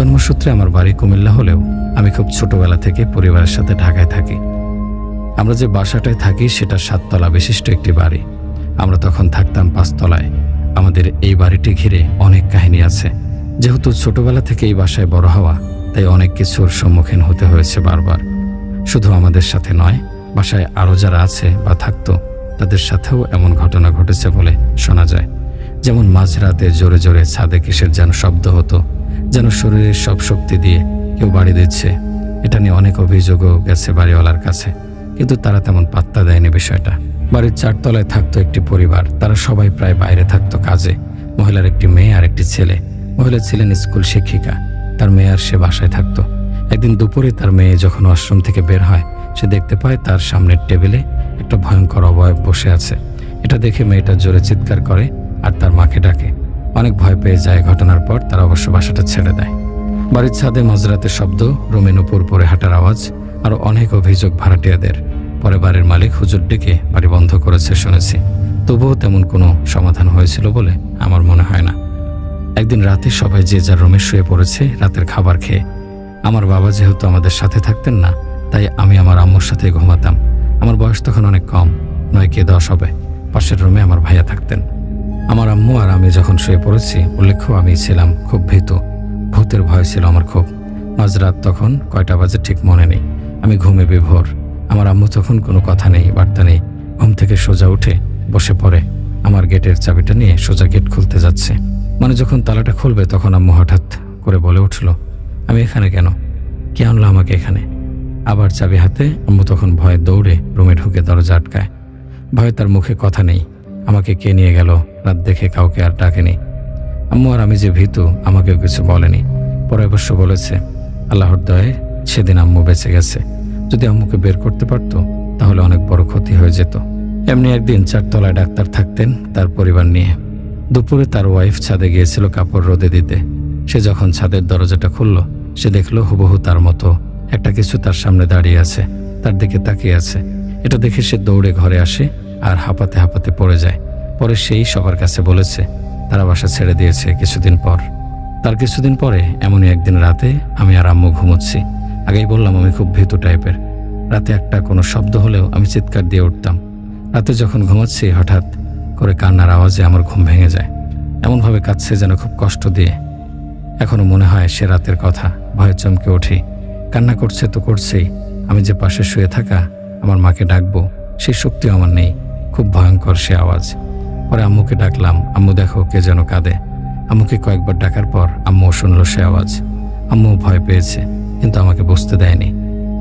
জন্মসূত্রে আমার বাড়ি কুমিল্লা হলেও আমি খুব ছোটবেলা থেকে পরিবারের সাথে ঢাকায় থাকি। আমরা যে বাসাটায় থাকি সেটা সাততলা বিশিষ্ট একটি বাড়ি। আমরা তখন থাকতাম পাঁচতলায়। আমাদের এই বাড়িটি ঘিরে অনেক কাহিনী আছে। যেহেতু ছোটবেলা থেকে এই বাসায় বড় হওয়া, তাই অনেক কিছুর সম্মুখীন হতে হয়েছে বারবার। শুধু আমাদের সাথে নয়, বাসায় আরও যারা আছে বা থাকতো, তাদের সাথেও এমন ঘটনা ঘটেছে বলে শোনা যায়। যেমন মাঝরাতে জোরে জোরে ছাদে কিসের যেন শব্দ হতো যেন শরীরের সব শক্তি দিয়ে কেউ বাড়ি দিচ্ছে। এটা নিয়ে অনেক অভিযোগও গেছে বাড়িওয়ালার কাছে। কিন্তু তারা তেমন পাত্তা দেয়নি বিষয়টা। বাড়ির চারতলায় থাকতো একটি পরিবার। তারা সবাই প্রায় বাইরে থাকতো কাজে। মহিলার একটি মেয়ে আর একটি ছেলে। মহিলা ছিলেন স্কুল শিক্ষিকা। তার মেয়ে আর সে বাসায় থাকতো। একদিন দুপুরে তার মেয়ে যখন আশ্রম থেকে বের হয়, সে দেখতে পায় তার সামনের টেবিলে একটা ভয়ঙ্কর অবয়ব বসে আছে। এটা দেখে মেয়েটা জোরে চিৎকার করে আর তার মাকে ডাকে। অনেক ভয় পেয়ে যায় ঘটনার পর, তারা অবশ্য বাসাটা ছেড়ে দেয়। বাড়ির ছাদে মাঝরাতের শব্দ রুমের উপর পরে হাঁটার আওয়াজ আর অনেক অভিযোগ ভাড়াটিয়াদের। পরে বাড়ির মালিক হুজুর ডেকে বাড়ি বন্ধ করেছে শুনেছি। তবুও তেমন কোনো সমাধান হয়েছিল বলে আমার মনে হয় না। একদিন রাতে সবাই যে যার রুমে শুয়ে পড়েছে রাতের খাবার খেয়ে। আমার বাবা যেহেতু আমাদের সাথে থাকতেন না, তাই আমি আমার আম্মুর সাথে ঘুমাতাম। আমার বয়স তখন অনেক কম, নয় কে দশ হবে। পাশের রুমে আমার ভাইয়া থাকতেন। আমার আম্মু আর আমি যখন শুয়ে পড়েছি, উল্লেখ্য আমি ছিলাম খুব ভীত। ভূতের ভয় ছিল আমার খুব। মাঝরাত তখন কয়টা বাজে ঠিক মনে নেই। আমি ঘুমে বিভোর। আমার আম্মু তখন কোনো কথা নেই, বার্তা নেই। ঘুম থেকে সোজা উঠে বসে পড়ে। আমার গেটের চাবিটা নিয়ে সোজা গেট খুলতে যাচ্ছে। মানে যখন তালাটা খুলবে তখন আম্মু হঠাৎ করে বলে উঠল, আমি এখানে কেন? কে আনলো আমাকে এখানে? আবার চাবি হাতে আম্মু তখন ভয়ে দৌড়ে রুমে ঢুকে দরজা আটকায়। ভয়ে তার মুখে কথা নেই। আমাকে কে নিয়ে গেল রাত দেখে কাউকে আর ডাকেনি। আম্মু আর আমি যে ভীতু, আমাকেও কিছু বলেনি। পরে অবশ্য বলেছে, আল্লাহর দয়ে সেদিন আম্মু বেঁচে গেছে। যদি আম্মুকে বের করতে পারতো, তাহলে অনেক বড় ক্ষতি হয়ে যেত। এমনি একদিন চারতলায় ডাক্তার থাকতেন তার পরিবার নিয়ে। দুপুরে তার ওয়াইফ ছাদে গিয়েছিল কাপড় রোদে দিতে। সে যখন ছাদের দরজাটা খুলল, সে দেখল হুবহু তার মতো। একটা কিছু তার সামনে দাঁড়িয়ে আছে, তার দিকে তাকিয়ে আছে। এটা দেখে সে দৌড়ে ঘরে আসে আর হাঁপাতে হাঁপাতে পড়ে যায়। পরে সেই সবার কাছে বলেছে, তারা বাসা ছেড়ে দিয়েছে কিছুদিন পর। তার কিছুদিন পরে, এমনই একদিন রাতে আমি আর আম্মু ঘুমোচ্ছি। আগেই বললাম আমি খুব ভীতু টাইপের। রাতে একটা কোনো শব্দ হলেও আমি চিৎকার দিয়ে উঠতাম। রাতে যখন ঘুমাচ্ছি, হঠাৎ করে কান্নার আওয়াজে আমার ঘুম ভেঙে যায়। এমনভাবে কাঁদছে যেন খুব কষ্ট দিয়ে। এখনও মনে হয় সে রাতের কথা। ভয়ে চমকে উঠি। কান্না করছে তো করছেই। আমি যে পাশে শুয়ে থাকা, আমার মাকে ডাকবো, সেই শক্তিও আমার নেই। খুব ভয়ঙ্কর সে আওয়াজ। পরে আম্মুকে ডাকলাম, আম্মু দেখো কে যেন কাঁদে। আম্মুকে কয়েকবার ডাকার পর আম্মুও শুনলো সে আওয়াজ। আম্মু ভয় পেয়েছে, কিন্তু আমাকে বসতে দেয়নি।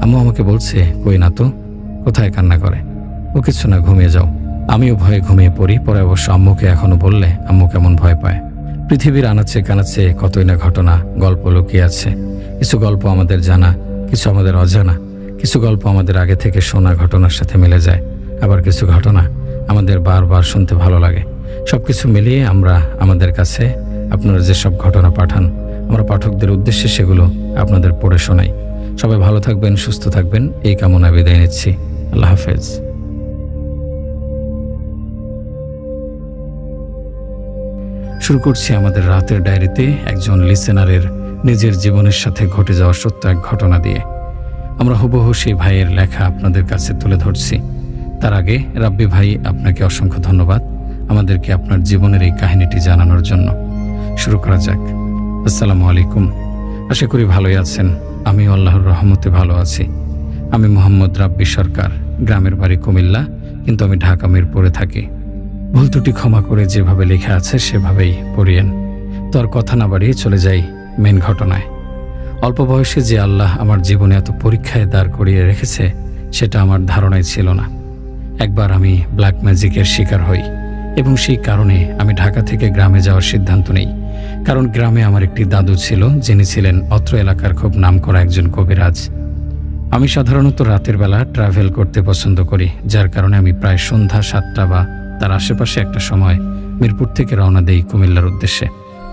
আম্মু আমাকে বলছে, কই না তো? কোথায় কান্না করে? ও কিছু না, ঘুমিয়ে যাও। আমিও ভয়ে ঘুমিয়ে পড়ি, পরে অবশ্য আম্মুকে এখনও বললে আম্মু কেমন ভয় পায়। পৃথিবীর আনাচ্ছে কানাচ্ছে কতই না ঘটনা, গল্প লুকিয়ে আছে। কিছু গল্প আমাদের জানা, কিছু আমাদের অজানা, কিছু গল্প আমাদের আগে থেকে শোনা ঘটনার সাথে মিলে যায়। আবার কিছু ঘটনা আমাদের বারবার শুনতে ভালো লাগে। সব কিছু মিলিয়ে আমরা আমাদের কাছে আপনারা যেসব ঘটনা পাঠান, আমরা পাঠকদের উদ্দেশ্যে সেগুলো আপনাদের পড়ে শোনাই। সবাই ভালো থাকবেন, সুস্থ থাকবেন, এই কামনা বিদায় নিচ্ছি। আল্লাহ হাফেজ। শুরু করছি আমাদের রাতের ডায়েরিতে একজন লিসেনারের নিজের জীবনের সাথে ঘটে যাওয়া সত্য এক ঘটনা দিয়ে। আমরা হুবহু সেই ভাইয়ের লেখা আপনাদের কাছে তুলে ধরছি। তার আগে, রাব্বি ভাই, আপনাকে অসংখ্য ধন্যবাদ আমাদেরকে আপনার জীবনের এই কাহিনীটি জানানোর জন্য। শুরু করা যাক। আসসালামু আলাইকুম। আশা করি ভালোই আছেন। আমি আল্লাহর রহমতে ভালো আছি। আমি মোহাম্মদ রাব্বি সরকার, গ্রামের বাড়ি কুমিল্লা, কিন্তু আমি ঢাকা মিরপুরে থাকি। ভুল ত্রুটি ক্ষমা করে যেভাবে লেখা আছে, সেভাবেই পড়িয়েন। তো আর কথা না বাড়িয়ে চলে যাই মেন ঘটনায়। অল্প বয়সে যে আল্লাহ আমার জীবনে এত পরীক্ষায় দাঁড় করিয়ে রেখেছে, সেটা আমার ধারণায় ছিল না। একবার আমি ব্ল্যাক ম্যাজিকের শিকার হই, এবং সেই কারণে আমি ঢাকা থেকে গ্রামে যাওয়ার সিদ্ধান্ত নেই। কারণ গ্রামে আমার একটি দাদু ছিল, যিনি ছিলেন অত্র এলাকার খুব নামকরা একজন কবিরাজ। আমি সাধারণত রাতের বেলা ট্রাভেল করতে পছন্দ করি, যার কারণে আমি প্রায় সন্ধ্যা সাতটা বা তার আশেপাশে একটা সময় মিরপুর থেকে রওনা দেই কুমিল্লার উদ্দেশ্যে।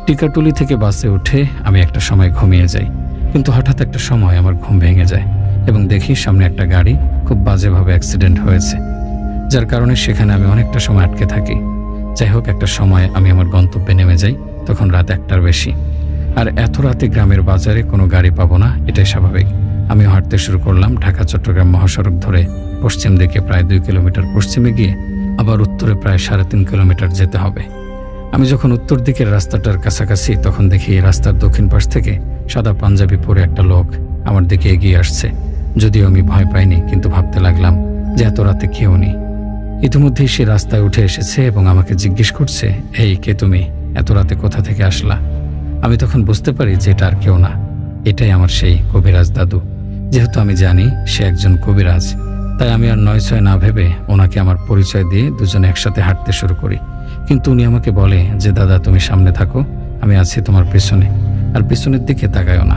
টিকাটুলি থেকে বাসে উঠে আমি একটা সময় ঘুমিয়ে যাই, কিন্তু হঠাৎ একটা সময় আমার ঘুম ভেঙে যায়, এবং দেখি সামনে একটা গাড়ি খুব বাজেভাবে অ্যাক্সিডেন্ট হয়েছে। যার কারণে সেখানে আমি অনেকটা সময় আটকে থাকি। যাই হোক, একটা সময় আমি আমার গন্তব্যে নেমে যাই, তখন রাত একটার বেশি। আর এত রাতে গ্রামের বাজারে কোনো গাড়ি পাবো না, এটাই স্বাভাবিক। আমি হাঁটতে শুরু করলাম ঢাকা, চট্টগ্রাম মহাসড়ক ধরে। পশ্চিম দিকে প্রায় দুই কিলোমিটার পশ্চিমে গিয়ে আবার উত্তরে প্রায় সাড়ে তিন কিলোমিটার যেতে হবে। আমি যখন উত্তর দিকের রাস্তাটার কাছাকাছি, তখন দেখি রাস্তার দক্ষিণ পাশ থেকে সাদা পাঞ্জাবি পরে একটা লোক আমার দিকে এগিয়ে আসছে। যদিও আমি ভয় পাইনি, কিন্তু ভাবতে লাগলাম যে এত রাতে কেউ নেই। ইতিমধ্যেই সে রাস্তায় উঠে এসেছে এবং আমাকে জিজ্ঞেস করছে, এই, কে তুমি? এত রাতে কোথা থেকে আসলা? আমি তখন বুঝতে পারি যে এটা আর কেউ না। এটাই আমার সেই কবিরাজ দাদু। যেহেতু আমি জানি সে একজন কবিরাজ, তাই আমি আর নয় ছয় না ভেবে ওনাকে আমার পরিচয় দিয়ে দুজনে একসাথে হাঁটতে শুরু করি। কিন্তু উনি আমাকে বলে যে, দাদা, তুমি সামনে থাকো, আমি আছি তোমার পেছনে, আর পেছনের দিকে তাকায়ও না।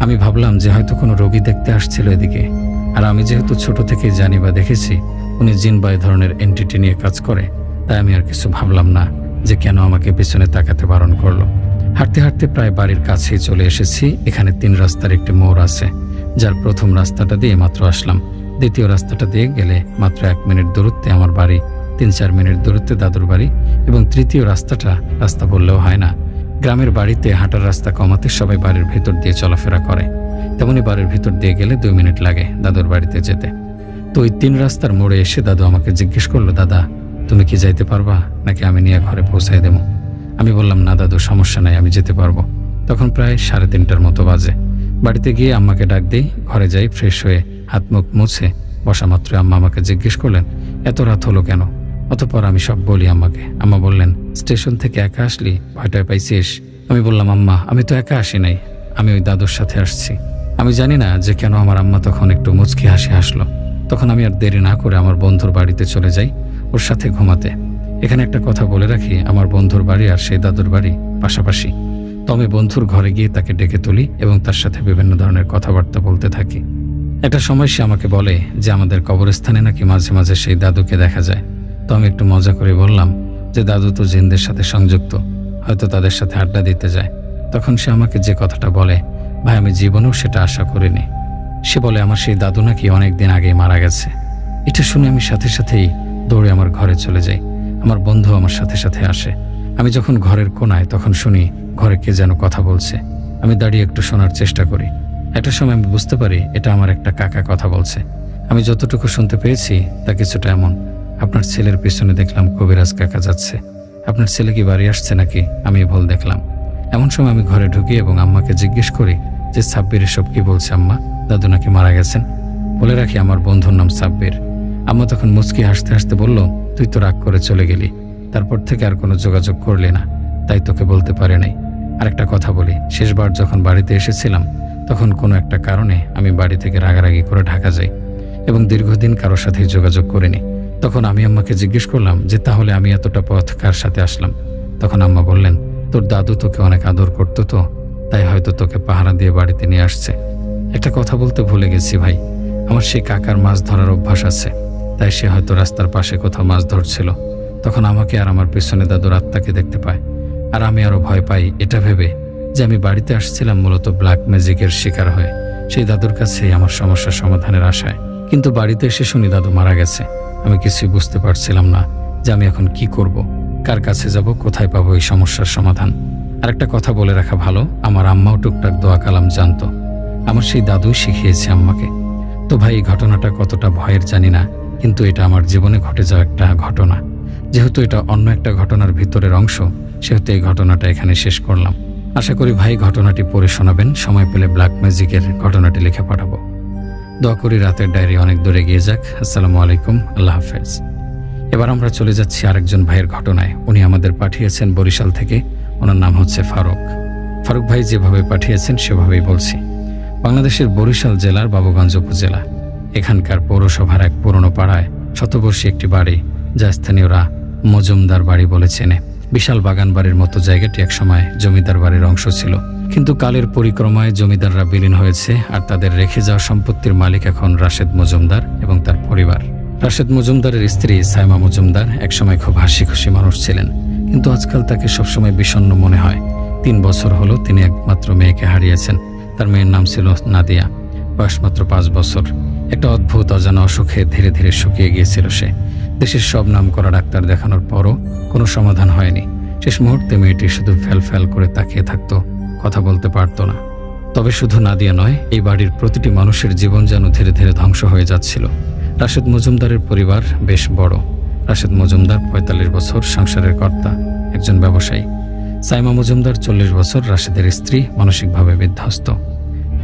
আমি ভাবলাম যে হয়তো কোনো রোগী দেখতে আসছিল এদিকে, আর আমি যেহেতু ছোট থেকেই জানি বা দেখেছি উনি জিন বা ধরনের এন্টিটি নিয়ে কাজ করে, তাই আমি আর কিছু ভাবলাম না যে কেন আমাকে পেছনে তাকাতে বারণ করল। হাঁটতে হাঁটতে প্রায় বাড়ির কাছেই চলে এসেছি, এখানে তিন রাস্তার একটি মোড় আছে, যার প্রথম রাস্তাটা দিয়ে মাত্র আসলাম। দ্বিতীয় রাস্তাটা দিয়ে গেলে মাত্র এক মিনিট দূরত্বে আমার বাড়ি, তিন চার মিনিট দূরত্বে দাদুর বাড়ি এবং তৃতীয় রাস্তাটা রাস্তা বললেও হয় না। গ্রামের বাড়িতে হাঁটার রাস্তা কমাতে সবাই বাড়ির ভেতর দিয়ে চলাফেরা করে। তেমনি বাড়ির ভিতর দিয়ে গেলে দুই মিনিট লাগে দাদুর বাড়িতে যেতে। তো ওই তিন রাস্তার মোড়ে এসে দাদু আমাকে জিজ্ঞেস করল, দাদা, তুমি কি যাইতে পারবা? নাকি আমি নিয়ে ঘরে পৌঁছাই দেবো? আমি বললাম, না দাদু, সমস্যা নাই, আমি যেতে পারব। তখন প্রায় সাড়ে তিনটার মতো বাজে। বাড়িতে গিয়ে আম্মাকে ডাক দিই, ঘরে যাই, ফ্রেশ হয়ে হাত মুখ মুছে বসা মাত্র আম্মা আমাকে জিজ্ঞেস করলেন, এত রাত হলো কেন? অতপর আমি সব বলি আম্মাকে। আম্মা বললেন, স্টেশন থেকে একা আসলি? ভয়টায় পাইছিস? আমি বললাম, আম্মা, আমি তো একা আসি নাই। আমি ওই দাদুর সাথে আসছি। আমি জানি না যে কেন আমার আম্মা তখন একটু মুচকি হাসি হাসলো। তখন আমি আর দেরি না করে আমার বন্ধুর বাড়িতে চলে যাই, ওর সাথে ঘুমাতে। এখানে একটা কথা বলে রাখি, আমার বন্ধুর বাড়ি আর সেই দাদুর বাড়ি পাশাপাশি। তো আমি বন্ধুর ঘরে গিয়ে তাকে ডেকে তুলি এবং তার সাথে বিভিন্ন ধরনের কথাবার্তা বলতে থাকি। একটা সময় সে আমাকে বলে যে আমাদের কবরস্থানে নাকি মাঝে মাঝে সেই দাদুকে দেখা যায়। তো আমি একটু মজা করে বললাম যে দাদু তো জিনদের সাথে সংযুক্ত, হয়তো তাদের সাথে আড্ডা দিতে যায়। তখন সে আমাকে যে কথাটা বলে, ভাই, আমি জীবনেও সেটা আশা করিনি। সে বলে, আমার সেই দাদু নাকি অনেক দিন আগেই মারা গেছে। এটা শুনে আমি সাথে সাথেই দৌড়ে আমার ঘরে চলে যাই। আমার বন্ধু আমার সাথে সাথে আসে। আমি যখন ঘরের কোনায়, তখন শুনি ঘরে কে যেন কথা বলছে। আমি দাঁড়িয়ে একটু শোনার চেষ্টা করি। একটা সময় আমি বুঝতে পারি, এটা আমার একটা কাকা কথা বলছে। আমি যতটুকু শুনতে পেয়েছি, তা কিছুটা এমন। আপনার ছেলের পিছনে দেখলাম কবিরাজ কাকা যাচ্ছে। আপনার ছেলে কি বাড়ি আসছে নাকি? আমি ভুল দেখলাম। এমন সময় আমি ঘরে ঢুকি এবং আম্মাকে জিজ্ঞেস করি যে সাব্বির এসব কি বলছে আম্মা? দাদু নাকি মারা গেছেন? বলে রাখি আমার বন্ধুর নাম সাব্বির। আম্মা তখন মুচকি হাসতে হাসতে বলল, তুই তো রাগ করে চলে গেলি। তারপর থেকে আর কোনো যোগাযোগ করলি না। তাই তোকে বলতে পারে নাই। আর একটা কথা বলি, শেষবার যখন বাড়িতে এসেছিলাম, তখন কোনো একটা কারণে আমি বাড়ি থেকে রাগারাগি করে ঢাকা যাই এবং দীর্ঘদিন কারোর সাথে যোগাযোগ করিনি। তখন আমি আম্মাকে জিজ্ঞেস করলাম যে, তাহলে আমি এতটা পথ কার সাথে আসলাম? তখন আম্মা বললেন, তোর দাদু তোকে অনেক আদর করতো তো, তাই হয়তো তোকে পাহারা দিয়ে বাড়িতে নিয়ে আসছে। একটা কথা বলতে ভুলে গেছি ভাই। আমার সেই কাকার মাছ ধরার অভ্যাস আছে। তাই সে হয়তো রাস্তার পাশে কোথাও মাছ ধরছিল। তখন আমাকে আর আমার পেছনে দাদুর আত্মাকে দেখতে পায়। আর আমি আরও ভয় পাই এটা ভেবে যে আমি বাড়িতে আসছিলাম মূলত ব্ল্যাক ম্যাজিকের শিকার হয়ে। সেই দাদুর কাছেই আমার সমস্যার সমাধানের আশায়। কিন্তু বাড়িতে এসে শুনি দাদু মারা গেছে। আমি কিছুই বুঝতে পারছিলাম না যে আমি এখন কি করব। কার কাছে যাব, কোথায় পাবো এই সমস্যার সমাধান। আর একটা কথা বলে রাখা ভালো, আমার আম্মাও টুকটাক দোয়া কালাম জানতো। আমার সেই দাদুই শিখিয়েছে আম্মাকে। তো ভাই, এই ঘটনাটা কতটা ভয়ের জানি না, কিন্তু এটা আমার জীবনে ঘটে যাওয়া একটা ঘটনা। যেহেতু এটা অন্য একটা ঘটনার ভিতরের অংশ, সেহেতু এই ঘটনাটা এখানে শেষ করলাম। আশা করি ভাই ঘটনাটি পড়ে শোনাবেন, সময় পেলে ব্ল্যাক ম্যাজিকের ঘটনাটি লিখে পাঠাবো। দোয়া করি রাতের ডায়েরি অনেক দূরে গিয়ে যাক। আসসালামু আলাইকুম, আল্লাহ হাফেজ। এবার আমরা চলে যাচ্ছি আরেকজন ভাইয়ের ঘটনায়। উনি আমাদের পাঠিয়েছেন বরিশাল থেকে, ওনার নাম হচ্ছে ফারুক। ফারুক ভাই যেভাবে পাঠিয়েছেন, সেভাবেই বলছি। বাংলাদেশের বরিশাল জেলার বাবুগঞ্জ উপজেলা। এখানকার পৌরসভার এক পুরনো পাড়ায় শতবর্ষী একটি বাড়ি, যা স্থানীয়রা মজুমদার বাড়ি বলে চেনে। বিশাল বাগান বাড়ির মতো জায়গাটি একসময় জমিদার বাড়ির অংশ ছিল। কিন্তু কালের পরিক্রমায় জমিদাররা বিলীন হয়েছে আর তাদের রেখে যাওয়া সম্পত্তির মালিক এখন রাশেদ মজুমদার এবং তার পরিবার। রাশেদ মজুমদারের স্ত্রী সাইমা মজুমদার একসময় খুব হাসি খুশি মানুষ ছিলেন, কিন্তু আজকাল তাকে সবসময় বিষণ্ণ মনে হয়। তিন বছর হলো তিনি একমাত্র মেয়েকে হারিয়েছেন। তার মেয়ের নাম ছিল নাদিয়া। বয়স মাত্র পাঁচ বছর। একটা অদ্ভুত অজানা অসুখে ধীরে ধীরে শুকিয়ে গিয়েছিল সে। দেশের সব নাম করা ডাক্তার দেখানোর পরও কোনো সমাধান হয়নি। শেষ মুহূর্তে মেয়েটি শুধু ফ্যাল ফ্যাল করে তাকিয়ে থাকতো, কথা বলতে পারতো না। তবে শুধু নাদিয়া নয়, এই বাড়ির প্রতিটি মানুষের জীবন যেন ধীরে ধীরে ধ্বংস হয়ে যাচ্ছিল। রাশেদ মজুমদারের পরিবার বেশ বড়। রাশেদ মজুমদার পঁয়তাল্লিশ বছর সংসারের কর্তা, একজন ব্যবসায়ী। সাইমা মজুমদার চল্লিশ বছর, রাশেদের স্ত্রী মানসিকভাবে বিধ্বস্ত।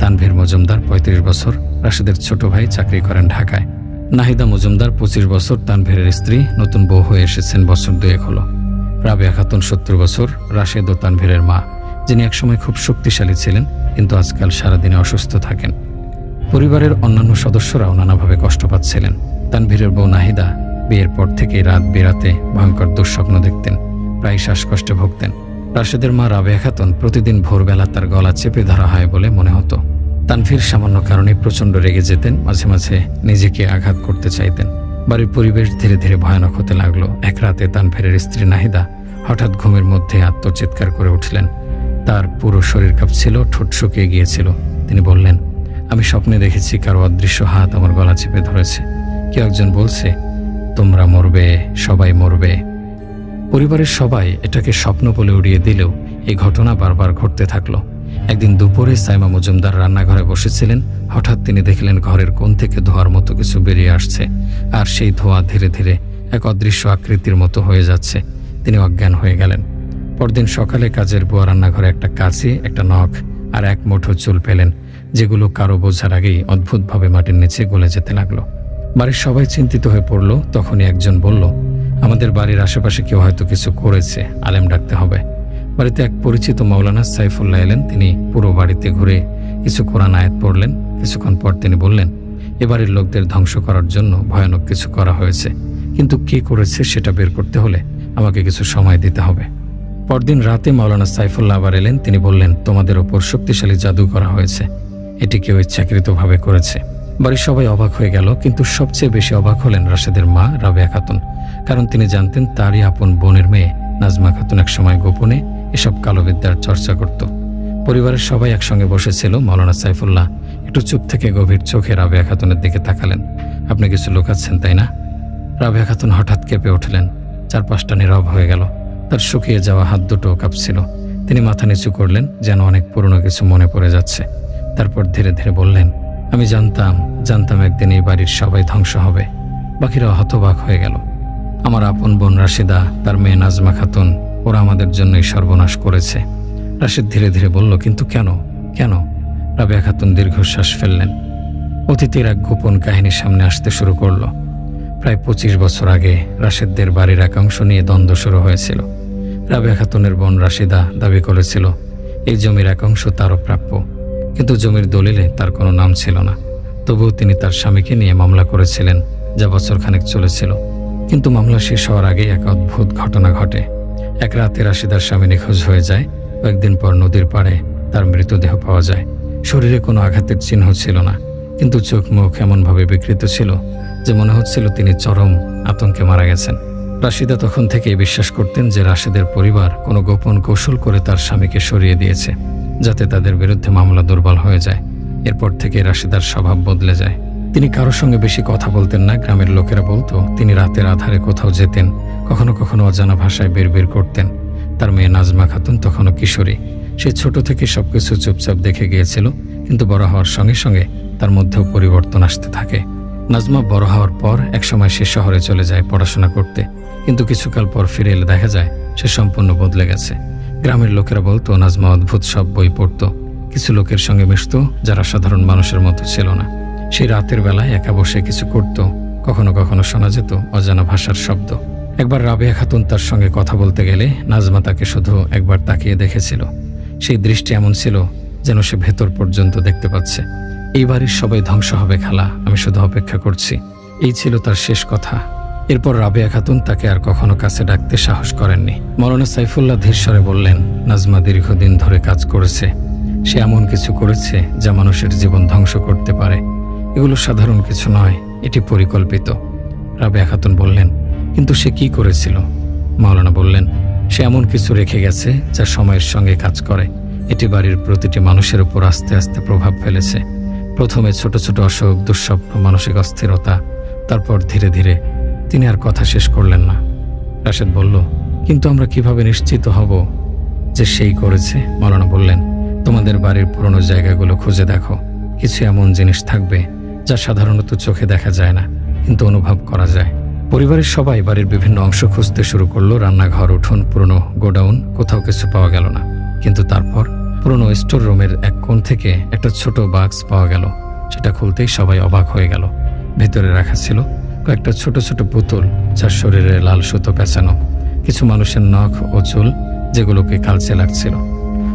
তানভীর মজুমদার পঁয়ত্রিশ বছর, রাশেদের ছোট ভাই চাকরি করেন ঢাকায়। নাহিদা মজুমদার পঁচিশ বছর তানভীরের স্ত্রী নতুন বউ হয়ে এসেছেন বছর দুয়েক হলো। রাবেয়া খাতুন সত্তর বছর, রাশেদ ও তানভীরের মা, যিনি একসময় খুব শক্তিশালী ছিলেন, কিন্তু আজকাল সারাদিনে অসুস্থ থাকেন। পরিবারের অন্যান্য সদস্যরাও নানাভাবে কষ্ট পাচ্ছিলেন। তানভীরের বউ নাহিদা বিয়ের পর থেকে রাত বেরাতে ভয়ঙ্কর দুঃস্বপ্ন দেখতেন, প্রায় শ্বাসকষ্টে ভুগতেন। রাশেদের মা রাবেয়া খাতুন প্রতিদিন ভোরবেলা তার গলা চেপে ধরা হয় বলে মনে হতো। তানভীর সামান্য কারণে প্রচণ্ড রেগে যেতেন, মাঝে মাঝে নিজেকে আঘাত করতে চাইতেন। বাড়ির পরিবেশ ধীরে ধীরে ভয়ানক হতে লাগল। এক রাতে তানভীরের স্ত্রী নাহিদা হঠাৎ ঘুমের মধ্যে আত্মচিৎকার করে উঠলেন। তার পুরো শরীর কাঁপছিল, ঠোঁট শুকিয়ে গিয়েছিল। তিনি বললেন, আমি স্বপ্নে দেখেছি কারও অদৃশ্য হাত আমার গলা চেপে ধরেছে। কেউ একজন বলছে, তোমরা মরবে, সবাই মরবে পরিবারের সবাই এটাকে স্বপ্ন বলে উড়িয়ে দিলেও এই ঘটনা বারবার ঘটতে থাকল। একদিন দুপুরে সাইমা মজুমদার রান্নাঘরে বসেছিলেন। হঠাৎ তিনি দেখলেন ঘরের কোণ থেকে ধোয়ার মতো কিছু বেরিয়ে আসছে আর সেই ধোঁয়া ধীরে ধীরে এক অদৃশ্য আকৃতির মতো হয়ে যাচ্ছে। তিনি অজ্ঞান হয়ে গেলেন। পরদিন সকালে কাজের বুয়া রান্নাঘরে একটা কাঁচি, একটা নখ আর এক মুঠো চুল পেলেন, যেগুলো কারও বোঝার আগেই অদ্ভুতভাবে মাটির নিচে গলে যেতে লাগল। বাড়ির সবাই চিন্তিত হয়ে পড়ল। তখনই একজন বলল, আমাদের বাড়ির আশেপাশে কেউ হয়তো কিছু করেছে, আলেম ডাকতে হবে। বাড়িতে এক পরিচিত মাওলানা সাইফুল্লাহ এলেন, তিনি পুরো বাড়িতে ঘুরে কিছু কোরআন আয়াত পড়লেন। কিছুক্ষণ পর তিনি বললেন, এ বাড়ির লোকদের ধ্বংস করার জন্য ভয়ানক কিছু করা হয়েছে। কিন্তু কে করেছে সেটা বের করতে হলে আমাকে কিছু সময় দিতে হবে। পরদিন রাতে মাওলানা সাইফুল্লাহ আবার এলেন, তিনি বললেন, তোমাদের ওপর শক্তিশালী জাদু করা হয়েছে। এটি কেউ ইচ্ছাকৃতভাবে করেছে। বাড়ির সবাই অবাক হয়ে গেল, কিন্তু সবচেয়ে বেশি অবাক হলেন রাশেদের মা, রাবেয়া খাতুন। কারণ তিনি জানতেন তারই আপন বোনের মেয়ে নাজমা খাতুন এক সময় গোপনে এসব কালোবিদ্যার চর্চা করত। পরিবারের সবাই একসঙ্গে বসেছিল, মৌলানা সাইফুল্লাহ একটু চুপ থেকে গভীর চোখে রাবেয়া খাতুনের দিকে তাকালেন। আপনি কিছু লুকাচ্ছেন, তাই না? রাবেয়া খাতুন হঠাৎ কেঁপে উঠলেন। চারপাশটা নীরব হয়ে গেল। তার শুকিয়ে যাওয়া হাত দুটো কাঁপছিল। তিনি মাথা নিচু করলেন, যেন অনেক পুরনো কিছু মনে পড়ে যাচ্ছে। তারপর ধীরে ধীরে বললেন আমি জানতাম জানতাম একদিন এই বাড়ির সবাই ধ্বংস হবে। বাকিরা হতবাক হয়ে গেল। আমার আপন বোন রাশিদা, তার মেয়ে নাজমা খাতুন, ওরা আমাদের জন্যই সর্বনাশ করেছে। রাশিদ ধীরে ধীরে বলল, কিন্তু কেন? কেন? রাবেয়া খাতুন দীর্ঘশ্বাস ফেললেন। অতীতের এক গোপন কাহিনী সামনে আসতে শুরু করল। প্রায় পঁচিশ বছর আগে রাশেদদের বাড়ির একাংশ নিয়ে দ্বন্দ্ব শুরু হয়েছিল। রাবেয়া খাতুনের বোন রাশিদা দাবি করেছিল, এই জমির একাংশ তারও প্রাপ্য। কিন্তু জমির দলিলে তার কোনো নাম ছিল না। তবুও তিনি তার স্বামীকে নিয়ে মামলা করেছিলেন, যা বছরখানেক চলেছিল। কিন্তু মামলা শেষ হওয়ার আগেই এক অদ্ভুত ঘটনা ঘটে। এক রাতে রাশিদার স্বামী নিখোঁজ হয়ে যায়। কয়েকদিন পর নদীর পাড়ে তার মৃতদেহ পাওয়া যায়। শরীরে কোনো আঘাতের চিহ্ন ছিল না, কিন্তু চোখ মুখ এমনভাবে বিকৃত ছিল যে মনে হচ্ছিল তিনি চরম আতঙ্কে মারা গেছেন। রাশিদা তখন থেকেই বিশ্বাস করতেন যে রাশেদের পরিবার কোনো গোপন কৌশল করে তার স্বামীকে সরিয়ে দিয়েছে। যাতে তাদের বিরুদ্ধে মামলা দুর্বল হয়ে যায়। এরপর থেকে রাশিদার স্বভাব বদলে যায়। তিনি কারোর সঙ্গে বেশি কথা বলতেন না। গ্রামের লোকেরা বলতো, তিনি রাতের আধারে কোথাও যেতেন, কখনো কখনো অজানা ভাষায় বের বের করতেন। তার মেয়ে নাজমা খাতুন তখনও কিশোরী। সে ছোট থেকে সবকিছু চুপচাপ দেখে গিয়েছিল, কিন্তু বড় হওয়ার সঙ্গে সঙ্গে তার মধ্যেও পরিবর্তন আসতে থাকে। নাজমা বড় হওয়ার পর একসময় সে শহরে চলে যায় পড়াশোনা করতে, কিন্তু কিছুকাল পর ফিরে এলে দেখা যায় সে সম্পূর্ণ বদলে গেছে। গ্রামের লোকেরা বলতো, নাজমা অদ্ভুত, সব বই পড়তো। কিছু লোকের সঙ্গে মিশত, যারা সাধারণ মানুষের মতো ছিল না। সেই রাতের বেলায় একা বসে কিছু করত, কখনো কখনো শোনা যেত অজানা ভাষার শব্দ। একবার রাবেয়া খাতুন তার সঙ্গে কথা বলতে গেলে নাজমা তাকে শুধু একবার তাকিয়ে দেখেছিল। সেই দৃষ্টি এমন ছিল যেন সে ভেতর পর্যন্ত দেখতে পাচ্ছে। এই বাড়ির সবাই ধ্বংস হবে, খালা, আমি শুধু অপেক্ষা করছি। এই ছিল তার শেষ কথা। এরপর রাবেয়া খাতুন তাকে আর কখনো কাছে ডাকতে সাহস করেননি। মৌলানা সাইফুল্লাহ ধীরস্বরে বললেন, নাজমা দীর্ঘদিন ধরে কাজ করেছে। সে এমন কিছু করেছে যা মানুষের জীবন ধ্বংস করতে পারে। এগুলো সাধারণ কিছু নয়, এটি পরিকল্পিত। রাবেয়া খাতুন বললেন, কিন্তু সে কি করেছিল? মাওলানা বললেন, সে এমন কিছু রেখে গেছে যা সময়ের সঙ্গে কাজ করে। এটি বাড়ির প্রতিটি মানুষের উপর আস্তে আস্তে প্রভাব ফেলেছে। প্রথমে ছোট ছোট অসুখ, দুঃস্বপ্ন, মানসিক অস্থিরতা, তারপর ধীরে ধীরে তিনি আর কথা শেষ করলেন না। রাশেদ বলল, কিন্তু আমরা কীভাবে নিশ্চিত হব যে সেই করেছে? মাওলানা বললেন, তোমাদের বাড়ির পুরনো জায়গাগুলো খুঁজে দেখো। কিছু এমন জিনিস থাকবে যা সাধারণত চোখে দেখা যায় না, কিন্তু অনুভব করা যায়। পরিবারের সবাই বাড়ির বিভিন্ন অংশ খুঁজতে শুরু করল। রান্নাঘর, উঠোন, পুরনো গোডাউন, কোথাও কিছু পাওয়া গেল না। কিন্তু তারপর পুরনো স্টোর রুমের এক কোণ থেকে একটা ছোট বাক্স পাওয়া গেল। সেটা খুলতেই সবাই অবাক হয়ে গেল। ভেতরে রাখা ছিল কয়েকটা ছোট ছোট পুতুল, যার শরীরে লাল সুতো পেঁচানো, কিছু মানুষের নখ ও চুল যেগুলোকে কালচে লাগছিল।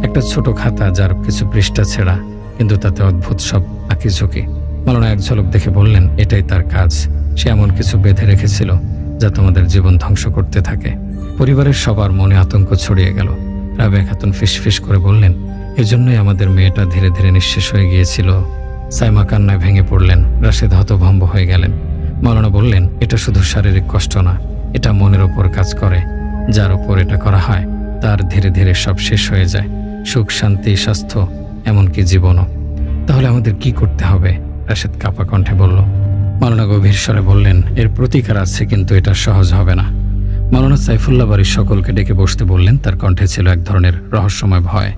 একটা ছোট খাতা যার কিছু পৃষ্ঠা ছেঁড়া, কিন্তু তাতে অদ্ভুত সব আঁকি ঝুঁকি। মালনা এক ঝলক দেখে বললেন, এটাই তার কাজ। সে এমন কিছু বেঁধে রেখেছিল যা তোমাদের জীবন ধ্বংস করতে থাকে। পরিবারের সবার মনে আতঙ্ক ছড়িয়ে গেল। রাবেয়া খাতুন ফিসফিস করে বললেন, এজন্যই আমাদের মেয়েটা ধীরে ধীরে নিঃশেষ হয়ে গিয়েছিল। সাইমা কান্নায় ভেঙে পড়লেন। রাশেদ হতভম্ব হয়ে গেলেন। মাওলানা বললেন, এটা শুধু শারীরিক কষ্ট না, এটা মনের ওপর কাজ করে। যার ওপর এটা করা হয়, তার ধীরে ধীরে সব শেষ হয়ে যায়। সুখ, শান্তি, স্বাস্থ্য, এমনকি জীবনও। তাহলে আমাদের কি করতে হবে? রাশেদ কাপা কণ্ঠে বলল। মাওলানা গভীর স্বরে বললেন, এর প্রতিকার আছে, কিন্তু এটা সহজ হবে না। মাওলানা সাইফুল্লাহ বাড়ির সকলকে ডেকে বসতে বললেন, তার কণ্ঠে ছিল এক ধরনের রহস্যময় ভয়।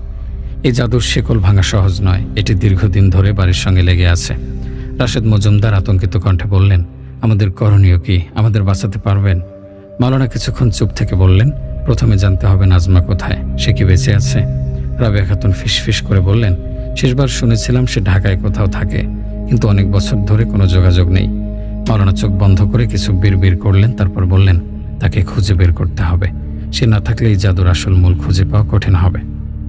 এই জাদুর শেকল ভাঙা সহজ নয়, এটি দীর্ঘদিন ধরে বাড়ির সঙ্গে লেগে আছে। রাশেদ মজুমদার আতঙ্কিত কণ্ঠে বললেন আমাদের করণীয় কি? আমাদের বাঁচাতে পারবেন? মাওলানা কিছুক্ষণ চুপ থেকে বললেন, প্রথমে জানতে হবে নাজমা কোথায়? সে কি বেঁচে আছে? রাবেয়া খাতুন ফিসফিস করে বললেন, শেষবার শুনেছিলাম সে ঢাকায় কোথাও থাকে, কিন্তু অনেক বছর ধরে কোনো যোগাযোগ নেই। মাওলানা চোখ বন্ধ করে কিছু বিড় করলেন, তারপর বললেন, তাকে খুঁজে বের করতে হবে। সে না থাকলে এই জাদুর আসল মূল খুঁজে পাওয়া কঠিন হবে।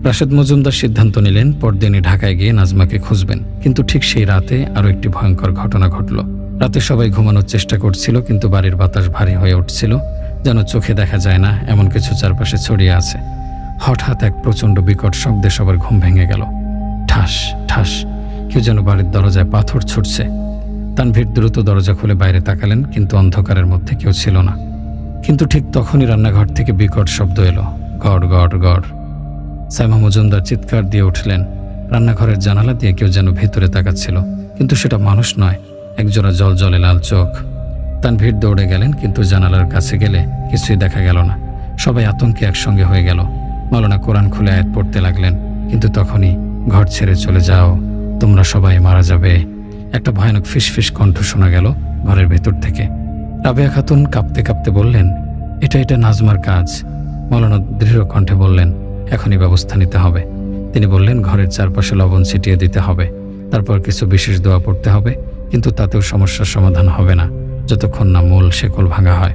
রাশেদ মজুমদার সিদ্ধান্ত নিলেন, পরদিনই ঢাকায় গিয়ে নাজমাকে খুঁজবেন। কিন্তু ঠিক সেই রাতে আরও একটি ভয়ঙ্কর ঘটনা ঘটল। রাতে সবাই ঘুমানোর চেষ্টা করছিল, কিন্তু বাড়ির বাতাস ভারী হয়ে উঠছিল, যেন চোখে দেখা যায় না এমন কিছু চারপাশে ছড়িয়ে আছে। হঠাৎ এক প্রচণ্ড বিকট শব্দে সবার ঘুম ভেঙে গেল। ঠাস ঠাস, কেউ যেন বাড়ির দরজায় পাথর ছুটছে। তানভীর দ্রুত দরজা খুলে বাইরে তাকালেন, কিন্তু অন্ধকারের মধ্যে কেউ ছিল না। কিন্তু ঠিক তখনই রান্নাঘর থেকে বিকট শব্দ এলো। গড় গড় গড়। সাইমা মজুমদার চিৎকার দিয়ে উঠলেন। রান্নাঘরের জানালা দিয়ে কেউ যেন ভেতরে তাকাচ্ছিল, কিন্তু সেটা মানুষ নয়। একজোড়া জল জলে লাল চোখ। তানভীর দৌড়ে গেলেন, কিন্তু জানালার কাছে গেলে কিছুই দেখা গেল না। সবাই আতঙ্কে একসঙ্গে হয়ে গেল। মালনা কোরআন খুলে আয়াত পড়তে লাগলেন, কিন্তু তখনই ঘর ছেড়ে চলে যাও, তোমরা সবাই মারা যাবে। একটা ভয়ানক ফিসফিস কণ্ঠ শোনা গেল ঘরের ভেতর থেকে। রাবেয়া খাতুন কাঁপতে কাঁপতে বললেন, এটা এটা নাজমার কাজ। মৌলানা দৃঢ় কণ্ঠে বললেন, এখনই ব্যবস্থা নিতে হবে। তিনি বললেন, ঘরের চারপাশে লবণ ছিটিয়ে দিতে হবে। তারপর কিছু বিশেষ দোয়া পড়তে হবে। কিন্তু তাতেও সমস্যার সমাধান হবে না। যতক্ষণ না মূল শেকল ভাঙা হয়।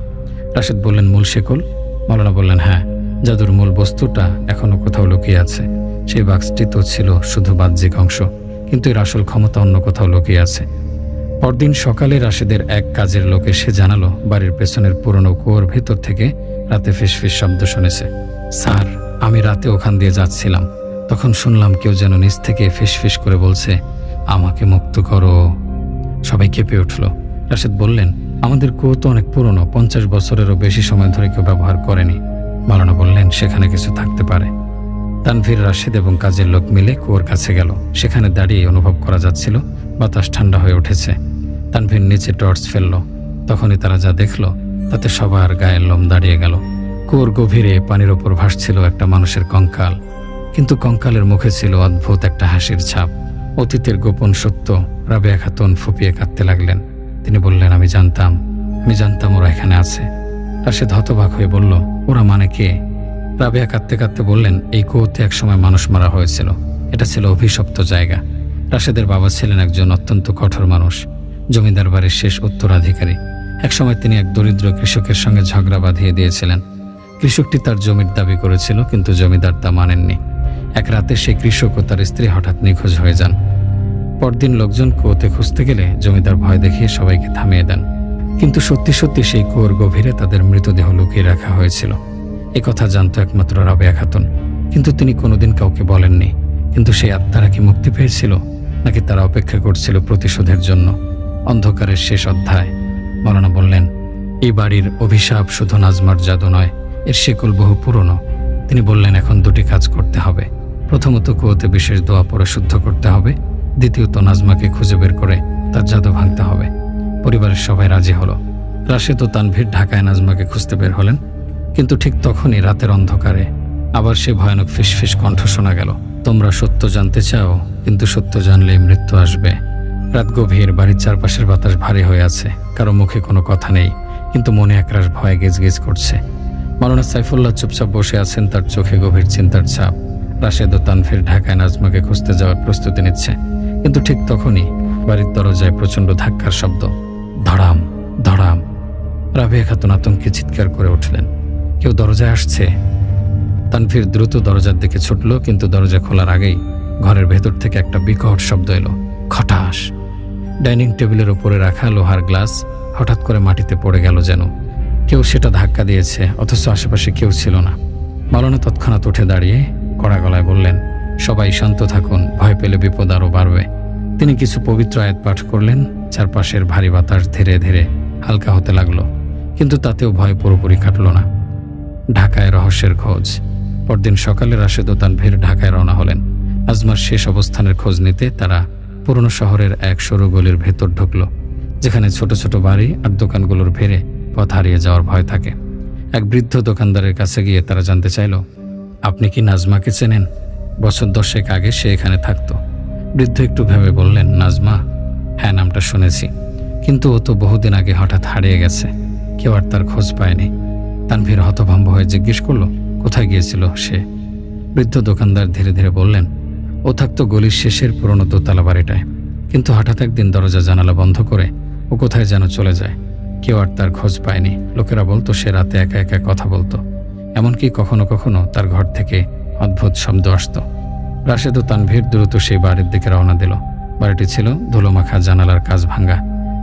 রাশেদ বললেন, মূল শেকল? মৌলানা বললেন হ্যাঁ জাদুর মূল বস্তুটা এখনও কোথাও লুকিয়ে আছে। সেই বাক্সটি তো ছিল শুধু বাহ্যিক অংশ, কিন্তু এর আসল ক্ষমতা অন্য কোথাও লুকিয়ে আছে। পরদিন সকালে রাশেদের এক কাজের লোক এসে জানালো, বাড়ির পেছনের পুরনো কুয়োর ভেতর থেকে রাতে ফিসফিস শব্দ শুনেছে। স্যার, আমি রাতে ওখান দিয়ে যাচ্ছিলাম। তখন শুনলাম কেউ যেন নিচ থেকে ফিসফিস করে বলছে, আমাকে মুক্ত করো। সবাই কেঁপে উঠল। রাশেদ বললেন, আমাদের কুয়ো তো অনেক পুরনো, পঞ্চাশ বছরেরও বেশি সময় ধরে কেউ ব্যবহার করেনি। মালানা বললেন, সেখানে কিছু থাকতে পারে। তানভীর, রাশেদ এবং কাজের লোক মিলে কুয়োর কাছে গেল। সেখানে দাঁড়িয়ে অনুভব করা যাচ্ছিল, বাতাস ঠান্ডা হয়ে উঠেছে। তানভীর নিচে টর্চ ফেলল। তখনই তারা যা দেখল, তাতে সবার গায়ের লোম দাঁড়িয়ে গেল। কুয়োর গভীরে পানির ওপর ভাসছিল একটা মানুষের কঙ্কাল। কিন্তু কঙ্কালের মুখে ছিল অদ্ভুত একটা হাসির ছাপ। অতীতের গোপন সত্য রাবেয়া খাতুন ফুপিয়ে কাঁদতে লাগলেন। তিনি বললেন, আমি জানতাম আমি জানতাম ওরা এখানে আছে। রাশেদ হতবাক হয়ে বলল, ওরা মানে কে? রাবেয়া কাঁদতে কাঁদতে বললেন, এই কুয়োতে একসময় মানুষ মারা হয়েছিল। এটা ছিল অভিশপ্ত জায়গা। রাশেদের বাবা ছিলেন একজন অত্যন্ত কঠোর মানুষ, জমিদার বাড়ির শেষ উত্তরাধিকারী। একসময় তিনি এক দরিদ্র কৃষকের সঙ্গে ঝগড়া বাঁধিয়ে দিয়েছিলেন। কৃষকটি তার জমির দাবি করেছিল, কিন্তু জমিদার তা মানেননি। এক রাতে সে কৃষক ও তার স্ত্রী হঠাৎ নিখোঁজ হয়ে যান। পরদিন লোকজন কুয়োতে খুঁজতে গেলে জমিদার ভয় দেখিয়ে সবাইকে থামিয়ে দেন। কিন্তু সত্যি সত্যি সেই কুয়োর গভীরে তাদের মৃতদেহ লুকিয়ে রাখা হয়েছিল। কথা জানত একমাত্র রাবেয়া খাতুন। কিন্তু তিনি কোনোদিন কাউকে বলেননি। কিন্তু সেই আত্মারা কি মুক্তি পেয়েছিল, নাকি তারা অপেক্ষা করছিল প্রতিশোধের জন্য? অন্ধকারের শেষ অধ্যায়। মৌলানা বললেন এই বাড়ির অভিশাপ শুধু নাজমার জাদু নয়, এর শেকল বহু পুরনো। তিনি বললেন, এখন দুটি কাজ করতে হবে। প্রথমত কুয়োতে বিশেষ দোয়া পরে শুদ্ধ করতে হবে। দ্বিতীয়ত নাজমাকে খুঁজে বের করে তার জাদু ভাঙতে হবে। পরিবারের সবাই রাজি হলো। রাশেদ ও তানভীর ঢাকায় নাজমাকে খুঁজতে বের হলেন। কিন্তু ঠিক তখনই রাতের অন্ধকারে আবার সে ভয়ানক ফিসফিস কণ্ঠ শোনা গেল। তোমরা সত্য জানতে চাও, কিন্তু সত্য জানলেই মৃত্যু আসবে। রাত গভীর, বাড়ির চারপাশের বাতাস ভারী হয়ে আছে। কারও মুখে কোনো কথা নেই, কিন্তু মনে একরাশ ভয়ে গেজ গেজ করছে। মাওলানা সাইফুল্লাহ চুপচাপ বসে আছেন, তার চোখে গভীর চিন্তার ছাপ। রাশেদ ও তানফির ঢাকায় নাজমাকে খুঁজতে যাওয়ার প্রস্তুতি নিচ্ছে। কিন্তু ঠিক তখনই বাড়ির দরজায় প্রচণ্ড ধাক্কার শব্দ। ধড়াম ধড়াম। রাবিয়া খাতুন আতঙ্কে চিৎকার করে উঠলেন। কেউ দরজায় আসছে? তানভীর দ্রুত দরজার দিকে ছুটল, কিন্তু দরজা খোলার আগেই ঘরের ভেতর থেকে একটা বিকট শব্দ এলো। খটাস। ডাইনিং টেবিলের উপরে রাখা লোহার গ্লাস হঠাৎ করে মাটিতে পড়ে গেল যেন। কেউ সেটা ধাক্কা দিয়েছে, অথচ আশেপাশে কেউ ছিল না। মালানা তৎক্ষণাৎ উঠে দাঁড়িয়ে কড়া গলায় বললেন, সবাই শান্ত থাকুন, ভয় পেলে বিপদ আরও বাড়বে। তিনি কিছু পবিত্র আয়াত পাঠ করলেন, চারপাশের ভারী বাতাস ধীরে ধীরে হালকা হতে লাগল, কিন্তু তাতেও ভয় পুরোপুরি কাটল না। ঢাকায় রহস্যের খোঁজ। পরদিন সকালে রাশেদ ও ঢাকায় রওনা হলেন। আজমার শেষ অবস্থানের খোঁজ নিতে তারা পুরনো শহরের এক সরু গলির ভেতর ঢুকল, যেখানে ছোট ছোট বাড়ি আর দোকানগুলোর ভেড়ে পথ হারিয়ে যাওয়ার ভয় থাকে। এক বৃদ্ধ দোকানদারের কাছে গিয়ে তারা জানতে চাইল আপনি কি নাজমাকে চেনেন? বছর দশেক আগে সে এখানে থাকতো। বৃদ্ধ একটু ভেবে বললেন, নাজমা হ্যাঁ নামটা শুনেছি। কিন্তু ও তো বহুদিন আগে হঠাৎ হারিয়ে গেছে। কেউ আর তার খোঁজ পায়নি। তানভীর হতভম্ব হয়ে জিজ্ঞেস করল, কোথায় গিয়েছিল সে? বৃদ্ধ দোকানদার ধীরে ধীরে বললেন, ও থাকতো গলির শেষের পুরনো দোতলা বাড়িটায়। কিন্তু হঠাৎ একদিন দরজা জানালা বন্ধ করে ও কোথায় যেন চলে যায়। কেউ আর তার খোঁজ পায়নি। লোকেরা বলতো সে রাতে একা একা কথা বলতো। এমনকি কখনো কখনো তার ঘর থেকে অদ্ভুত শব্দ আসতো। রাশেদ ও তানভীর দ্রুত সেই বাড়ির দিকে রওনা দিল। বাড়িটি ছিল ধুলোমাখা জানালার কাজ ভাঙ্গা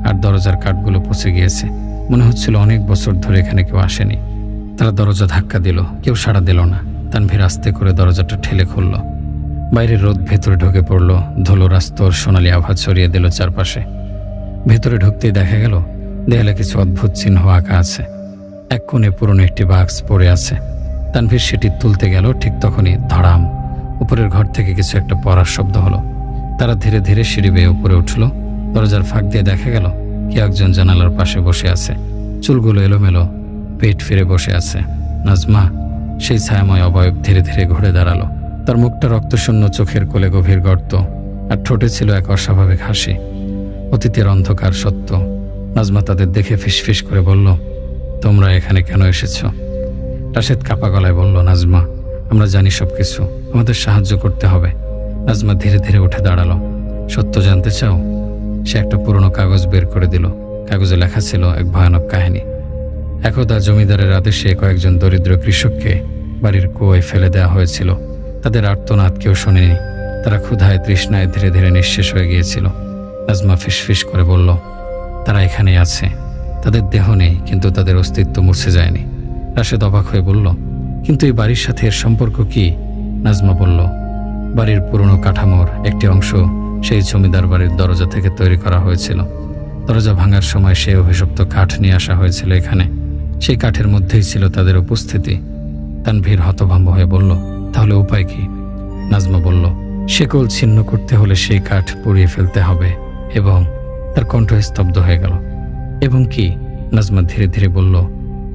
আর দরজার কাঠগুলো পচে গিয়েছে। মনে হচ্ছিল অনেক বছর ধরে এখানে কেউ আসেনি। তারা দরজা ধাক্কা দিল, কেউ সাড়া দিল না। তানভীর আস্তে করে দরজাটা ঠেলে খুলল। বাইরের রোদ ভেতরে ঢুকে পড়ল, ধুলো রাস্তর সোনালি আভা ছড়িয়ে দিল চারপাশে। ভেতরে ঢুকতেই দেখা গেল, দেয়ালে কিছু অদ্ভুত চিহ্ন আঁকা আছে। এক কোণে পুরনো একটি বাক্স পড়ে আছে। তানভীর সেটি তুলতে গেল ঠিক তখনই ধড়াম। উপরের ঘর থেকে কিছু একটা পড়ার শব্দ হলো। তারা ধীরে ধীরে সিঁড়ি বেয়ে উপরে উঠল। দরজার ফাঁক দিয়ে দেখা গেল কেউ একজন জানালার পাশে বসে আছে। চুলগুলো এলোমেলো, পেট ফিরে বসে আছে। নাজমা, সেই ছায়াময় অবয়ব ধীরে ধীরে ঘুরে দাঁড়াল। তার মুখটা রক্তশূন্য, চোখের কোলে গভীর গর্ত আর ঠোঁটে ছিল এক অস্বাভাবিক হাসি। অতীতের অন্ধকার সত্য। নাজমা তাদের দেখে ফিসফিস করে বলল তোমরা এখানে কেন এসেছ? রাশেদ কাপা গলায় বলল, নাজমা, আমরা জানি সব কিছু আমাদের সাহায্য করতে হবে। নাজমা ধীরে ধীরে উঠে দাঁড়াল। সত্য জানতে চাও? সে একটা পুরনো কাগজ বের করে দিল। কাগজে লেখা ছিল এক ভয়ানক কাহিনী। একদা জমিদারের আদেশে কয়েকজন দরিদ্র কৃষককে বাড়ির কুয়োয় ফেলে দেওয়া হয়েছিল। তাদের আর্তনাদ কেউ শোনেনি। তারা ক্ষুধায়, তৃষ্ণায় ধীরে ধীরে নিঃশেষ হয়ে গিয়েছিল। নাজমা ফিসফিস করে বলল, তারা এখানেই আছে। তাদের দেহ নেই, কিন্তু তাদের অস্তিত্ব মুছে যায়নি। রাশেদ অবাক হয়ে বলল, কিন্তু এই বাড়ির সাথে এর সম্পর্ক কি? নাজমা বলল, বাড়ির পুরনো কাঠামোর একটি অংশ সেই জমিদার বাড়ির দরজা থেকে তৈরি করা হয়েছিল। দরজা ভাঙার সময় সেই অভিশপ্ত কাঠ নিয়ে আসা হয়েছিল এখানে। সেই কাঠের মধ্যেই ছিল তাদের উপস্থিতি। তানভীর হতভম্ব হয়ে বলল, তাহলে উপায় কি? নাজমা বলল, শেকল ছিন্ন করতে হলে সেই কাঠ পুড়িয়ে ফেলতে হবে এবং তার কণ্ঠ স্তব্ধ হয়ে গেল। এবং কি? নাজমা ধীরে ধীরে বলল,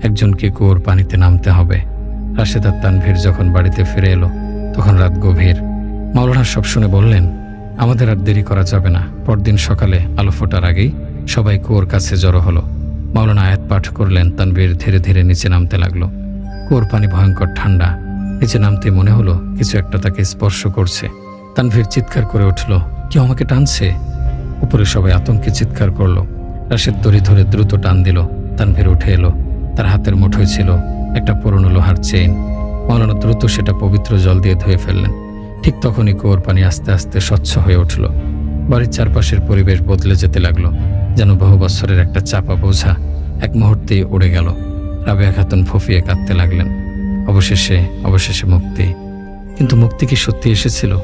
একজনকে কুয়োর পানিতে নামতে হবে। রাশেদ আর তানভীর যখন বাড়িতে ফিরে এলো, তখন রাত গভীর। মাওলানা সব শুনে বললেন, আমাদের আর দেরি করা যাবে না। পরদিন সকালে আলো ফোটার আগেই সবাই কুয়োর কাছে জড়ো হলো। মাওলানা আয়াত পাঠ করলেন, তানভীর ধীরে ধীরে নিচে নামতে লাগল। কুয়োর পানি ভয়ঙ্কর ঠান্ডা। নিচে নামতে মনে হলো কিছু একটা তাকে স্পর্শ করছে। তানভীর চিৎকার করে উঠল, কেউ আমাকে টানছে? উপরে সবাই আতঙ্কে চিৎকার করল। রাশেদ দড়ি ধরে দ্রুত টান দিল। তানভীর উঠে এলো। তার হাতের মুঠোয় ছিল একটা পুরনো লোহার চেইন। মাওলানা দ্রুত সেটা পবিত্র জল দিয়ে ধুয়ে ফেললেন। ঠিক তখনই কুয়োর পানি আস্তে আস্তে স্বচ্ছ হয়ে উঠল। বাড়ির চারপাশের পরিবেশ বদলে যেতে লাগল, যেন বহু বছরের একটা চাপা বোঝা এক মুহূর্তেই উড়ে গেল। রাবেয়া খাতুন ফুফিয়ে কাঁদতে লাগলেন। অবশেষে অবশেষে মুক্তি। কিন্তু মুক্তি কি সত্যি এসেছিল?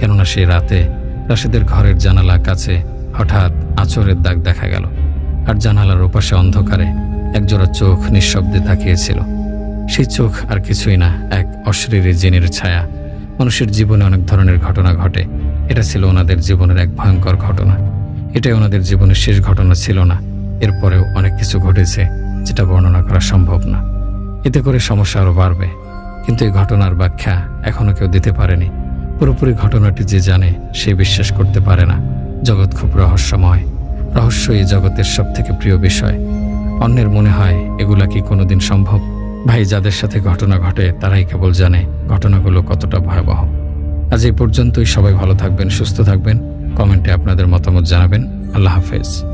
কেননা সেই রাতে রাশেদের ঘরের জানালা কাছে হঠাৎ আচরের দাগ দেখা গেল। আর জানালার ওপাশে অন্ধকারে একজোড়া চোখ নিঃশব্দে তাকিয়েছিল। সেই চোখ আর কিছুই না, এক অশরীরী জিনের ছায়া। মানুষের জীবনে অনেক ধরনের ঘটনা ঘটে। এটা ছিল ওনাদের জীবনের এক ভয়ঙ্কর ঘটনা। এটাই ওনাদের জীবনের শেষ ঘটনা ছিল না। এরপরেও অনেক কিছু ঘটেছে, যেটা বর্ণনা করা সম্ভব না। এতে করে সমস্যা আরও বাড়বে। কিন্তু এই ঘটনার ব্যাখ্যা এখনও কেউ দিতে পারেনি। পুরোপুরি ঘটনাটি যে জানে, সে বিশ্বাস করতে পারে না। জগৎ খুব রহস্যময়। রহস্য এই জগতের সব থেকে প্রিয় বিষয়। অন্যের মনে হয় এগুলা কি কোনোদিন সম্ভব? ভাই, যাদের সাথে ঘটনা ঘটে, তারাই কেবল জানে ঘটনাগুলো কতটা ভয়াবহ। আজ এই পর্যন্তই। সবাই ভালো থাকবেন, সুস্থ থাকবেন। কমেন্টে আপনাদের মতামত জানাবেন। আল্লাহ হাফেজ।